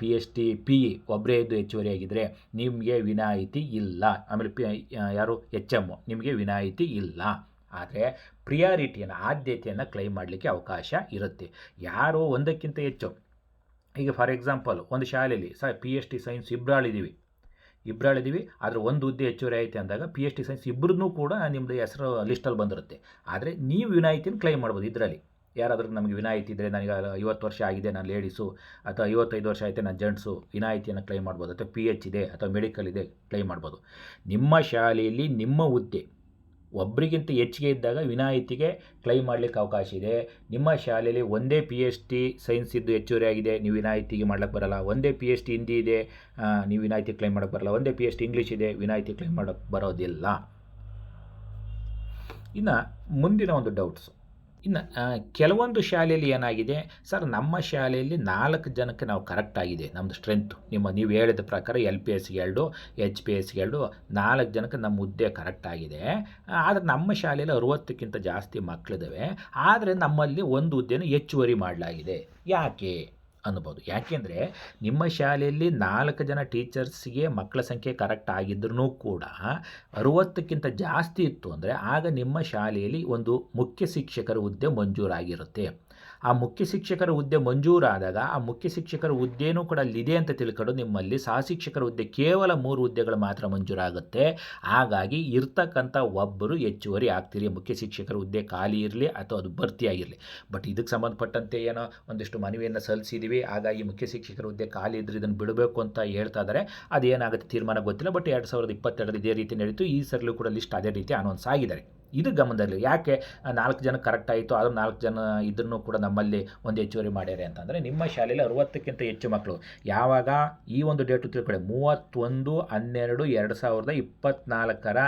P H D P E ಒಬ್ಬರೇ ಇದ್ದು ಹೆಚ್ಚುವರಿಯಾಗಿದ್ದರೆ ನಿಮಗೆ ವಿನಾಯಿತಿ ಇಲ್ಲ. ಆಮೇಲೆ ಪಿ ಯಾರು? ಎಚ್ ಎಂ ನಿಮಗೆ ವಿನಾಯಿತಿ ಇಲ್ಲ. ಆದರೆ ಪ್ರಿಯಾರಿಟಿಯನ್ನು ಆದ್ಯತೆಯನ್ನು ಕ್ಲೈಮ್ ಮಾಡಲಿಕ್ಕೆ ಅವಕಾಶ ಇರುತ್ತೆ. ಯಾರು ಒಂದಕ್ಕಿಂತ ಹೆಚ್ಚು. ಈಗ ಫಾರ್ ಎಕ್ಸಾಂಪಲ್ ಒಂದು ಶಾಲೆಯಲ್ಲಿ ಸ ಪಿ ಎಚ್ ಡಿ ಸೈನ್ಸ್ ಇಬ್ಬರಾಳಿದ್ದೀವಿ ಇಬ್ಬರಾಳಿದ್ದೀವಿ ಆದರೆ ಒಂದು ಹುದ್ದೆ ಹೆಚ್ಚುವರಿ ಐತೆ ಅಂದಾಗ ಪಿ ಎಚ್ ಡಿ ಸೈನ್ಸ್ ಇಬ್ಬರನ್ನೂ ಕೂಡ ನಿಮ್ಮದು ಹೆಸರು ಲಿಸ್ಟಲ್ಲಿ ಬಂದಿರುತ್ತೆ. ಆದರೆ ನೀವು ವಿನಾಯಿತಿನ ಕ್ಲೈಮ್ ಮಾಡ್ಬೋದು ಇದರಲ್ಲಿ. ಯಾರಾದರೂ ನಮಗೆ ವಿನಾಯಿತಿ ಇದ್ದರೆ ನನಗೆ ಐವತ್ತು ವರ್ಷ ಆಗಿದೆ, ನಾನು ಲೇಡೀಸು ಅಥವಾ ಐವತ್ತೈದು ವರ್ಷ ಆಯಿತು, ನಾನು ಜೆಂಟ್ಸು ವಿನಾಯಿತಿಯನ್ನು ಕ್ಲೈಮ್ ಮಾಡ್ಬೋದು. ಅಥವಾ ಪಿ ಎಚ್ ಇದೆ, ಅಥವಾ ಮೆಡಿಕಲ್ ಇದೆ ಕ್ಲೈಮ್ ಮಾಡ್ಬೋದು. ನಿಮ್ಮ ಶಾಲೆಯಲ್ಲಿ ನಿಮ್ಮ ಹುದ್ದೆ ಒಬ್ಬರಿಗಿಂತ ಹೆಚ್ಚಿಗೆ ಇದ್ದಾಗ ವಿನಾಯಿತಿಗೆ ಕ್ಲೈಮ್ ಮಾಡಲಿಕ್ಕೆ ಅವಕಾಶ ಇದೆ. ನಿಮ್ಮ ಶಾಲೆಯಲ್ಲಿ ಒಂದೇ ಪಿ ಎಚ್ ಟಿ ಸೈನ್ಸ್ ಇದ್ದು ಹೆಚ್ಚುವರಿ ಆಗಿದೆ, ನೀವು ವಿನಾಯಿತಿಗೆ ಮಾಡ್ಲಿಕ್ಕೆ ಬರಲ್ಲ. ಒಂದೇ ಪಿ ಎಚ್ ಟಿ ಹಿಂದಿ ಇದೆ ನೀವು ವಿನಾಯಿತಿ ಕ್ಲೈಮ್ ಮಾಡೋಕ್ಕೆ ಬರಲ್ಲ. ಒಂದೇ ಪಿ ಎಚ್ ಟಿ ಇಂಗ್ಲೀಷ್ ಇದೆ ವಿನಾಯಿತಿ ಕ್ಲೈಮ್ ಮಾಡೋಕ್ಕೆ ಬರೋದಿಲ್ಲ. ಇನ್ನು ಮುಂದಿನ ಒಂದು ಡೌಟ್ಸು ಇನ್ನು ಕೆಲವೊಂದು ಶಾಲೆಯಲ್ಲಿ ಏನಾಗಿದೆ? ಸರ್, ನಮ್ಮ ಶಾಲೆಯಲ್ಲಿ ನಾಲ್ಕು ಜನಕ್ಕೆ ನಾವು ಕರೆಕ್ಟ್ ಆಗಿದೆ. ನಮ್ಮದು ಸ್ಟ್ರೆಂತು ನಿಮ್ಮ, ನೀವು ಹೇಳಿದ ಪ್ರಕಾರ ಎಲ್ ಪಿ ಎಸ್ಗೆ ಎರಡು ಎಚ್ ಪಿ ಎಸ್ಗೆ ಎರಡು, ನಾಲ್ಕು ಜನಕ್ಕೆ ನಮ್ಮ ಹುದ್ದೆ ಕರೆಕ್ಟ್ ಆಗಿದೆ. ಆದರೆ ನಮ್ಮ ಶಾಲೆಯಲ್ಲಿ ಅರುವತ್ತಕ್ಕಿಂತ ಜಾಸ್ತಿ ಮಕ್ಕಳಿದ್ದಾವೆ ಆದರೆ ನಮ್ಮಲ್ಲಿ ಒಂದು ಹುದ್ದೆನ ಹೆಚ್ಚುವರಿ ಮಾಡಲಾಗಿದೆ. ಯಾಕೆ? ಅನ್ಬೋದು ಯಾಕೆಂದರೆ ನಿಮ್ಮ ಶಾಲೆಯಲ್ಲಿ ನಾಲ್ಕು ಜನ ಟೀಚರ್ಸ್ಗೆ ಮಕ್ಕಳ ಸಂಖ್ಯೆ ಕರೆಕ್ಟ್ ಆಗಿದ್ರೂ ಕೂಡ ಅರುವತ್ತಕ್ಕಿಂತ ಜಾಸ್ತಿ ಇತ್ತು ಅಂದರೆ ಆಗ ನಿಮ್ಮ ಶಾಲೆಯಲ್ಲಿ ಒಂದು ಮುಖ್ಯ ಶಿಕ್ಷಕರ ಹುದ್ದೆ ಮಂಜೂರಾಗಿರುತ್ತೆ. ಆ ಮುಖ್ಯ ಶಿಕ್ಷಕರ ಹುದ್ದೆ ಮಂಜೂರಾದಾಗ ಆ ಮುಖ್ಯ ಶಿಕ್ಷಕರ ಹುದ್ದೆನೂ ಕೂಡ ಅಲ್ಲಿದೆ ಅಂತ ತಿಳ್ಕೊಂಡು ನಿಮ್ಮಲ್ಲಿ ಸಹ ಶಿಕ್ಷಕರ ಹುದ್ದೆ ಕೇವಲ ಮೂರು ಹುದ್ದೆಗಳು ಮಾತ್ರ ಮಂಜೂರಾಗುತ್ತೆ. ಹಾಗಾಗಿ ಇರ್ತಕ್ಕಂಥ ಒಬ್ಬರು ಹೆಚ್ಚುವರಿ ಆಗ್ತೀರಿ. ಮುಖ್ಯ ಶಿಕ್ಷಕರ ಹುದ್ದೆ ಖಾಲಿ ಇರಲಿ ಅಥವಾ ಅದು ಭರ್ತಿಯಾಗಿರಲಿ. ಬಟ್ ಇದಕ್ಕೆ ಸಂಬಂಧಪಟ್ಟಂತೆ ಏನೋ ಒಂದಿಷ್ಟು ಮನವಿಯನ್ನು ಸಲ್ಲಿಸಿದ್ದೀವಿ ಹಾಗಾಗಿ ಮುಖ್ಯ ಶಿಕ್ಷಕರ ಹುದ್ದೆ ಖಾಲಿ ಇದ್ರೆ ಇದನ್ನು ಬಿಡಬೇಕು ಅಂತ ಹೇಳ್ತಾ ಇದ್ದಾರೆ ಅದೇನಾಗುತ್ತೆ ತೀರ್ಮಾನ ಗೊತ್ತಿಲ್ಲ. ಬಟ್ ಎರಡು ಸಾವಿರದ ಇಪ್ಪತ್ತೆರಡು ಇದೇ ರೀತಿ ನಡೀತು. ಈ ಸರ್ಲು ಕೂಡ ಲಿಸ್ಟ್ ಅದೇ ರೀತಿ ಅನೌನ್ಸ್ ಆಗಿದ್ದಾರೆ. ಇದು ಗಮನದಲ್ಲಿ ಯಾಕೆ ನಾಲ್ಕು ಜನ ಕರೆಕ್ಟ್ ಆಯಿತು, ಆದರೂ ನಾಲ್ಕು ಜನ ಇದನ್ನು ಕೂಡ ನಮ್ಮಲ್ಲಿ ಒಂದು ಹೆಚ್ಚುವರಿ ಮಾಡ್ಯಾರೆ ಅಂತಂದರೆ ನಿಮ್ಮ ಶಾಲೆಯಲ್ಲಿ ಅರುವತ್ತಕ್ಕಿಂತ ಹೆಚ್ಚು ಮಕ್ಕಳು ಯಾವಾಗ? ಈ ಒಂದು ಡೇಟು ತಿಳ್ಕೊಳ್ಳಿ ಮೂವತ್ತೊಂದು, ಹನ್ನೆರಡು, ಎರಡು ಸಾವಿರದ ಇಪ್ಪತ್ನಾಲ್ಕರ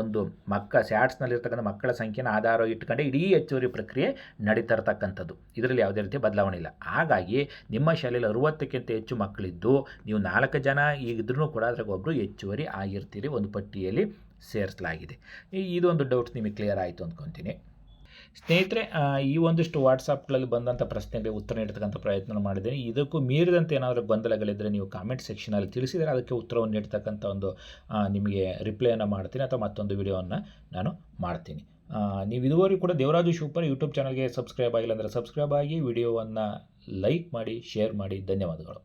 ಒಂದು ಮಕ್ಕ ಸ್ಯಾಟ್ಸ್ನಲ್ಲಿರ್ತಕ್ಕಂಥ ಮಕ್ಕಳ ಸಂಖ್ಯೆನ ಆಧಾರ ಇಟ್ಕೊಂಡೆ ಇಡೀ ಹೆಚ್ಚುವರಿ ಪ್ರಕ್ರಿಯೆ ನಡೀತಾ ಇರ್ತಕ್ಕಂಥದ್ದು. ಇದರಲ್ಲಿ ಯಾವುದೇ ರೀತಿ ಬದಲಾವಣೆ ಇಲ್ಲ. ಹಾಗಾಗಿ ನಿಮ್ಮ ಶಾಲೆಯಲ್ಲಿ ಅರುವತ್ತಕ್ಕಿಂತ ಹೆಚ್ಚು ಮಕ್ಕಳಿದ್ದು ನೀವು ನಾಲ್ಕು ಜನ ಈಗಿದ್ರೂ ಕೂಡ ಅದ್ರಾಗ ಒಬ್ಬರು ಹೆಚ್ಚುವರಿ ಆಗಿರ್ತೀರಿ ಒಂದು ಪಟ್ಟಿಯಲ್ಲಿ. ಸೇರಿಸಲಾಗಿದೆ. ಇದೊಂದು ಡೌಟ್ ನಿಮಗೆ ಕ್ಲಿಯರ್ ಆಯಿತು ಅಂದ್ಕೊತೀನಿ. ಸ್ನೇಹಿತರೆ ಈ ಒಂದಿಷ್ಟು ವಾಟ್ಸಪ್ಗಳಲ್ಲಿ ಬಂದಂಥ ಪ್ರಶ್ನೆಗೆ ಉತ್ತರ ನೀಡ್ತಕ್ಕಂಥ ಪ್ರಯತ್ನ ಮಾಡಿದ್ದೀನಿ. ಇದಕ್ಕೂ ಮೀರಿದಂತೆ ಏನಾದರೂ ಗೊಂದಲಗಳಿದ್ದರೆ ನೀವು ಕಾಮೆಂಟ್ ಸೆಕ್ಷನಲ್ಲಿ ತಿಳಿಸಿದರೆ ಅದಕ್ಕೆ ಉತ್ತರವನ್ನು ನೀಡ್ತಕ್ಕಂಥ ಒಂದು ನಿಮಗೆ ರಿಪ್ಲೈಯನ್ನು ಮಾಡ್ತೀನಿ ಅಥವಾ ಮತ್ತೊಂದು ವಿಡಿಯೋವನ್ನು ನಾನು ಮಾಡ್ತೀನಿ. ನೀವು ಇದುವರೆಗೂ ಕೂಡ ದೇವರಾಜು ಶೂಪರ್ ಯೂಟ್ಯೂಬ್ ಚಾನಲ್ಗೆ ಸಬ್ಸ್ಕ್ರೈಬ್ ಆಗಿಲ್ಲ ಅಂದರೆ ಸಬ್ಸ್ಕ್ರೈಬ್ ಆಗಿ ವಿಡಿಯೋವನ್ನು ಲೈಕ್ ಮಾಡಿ ಶೇರ್ ಮಾಡಿ. ಧನ್ಯವಾದಗಳು.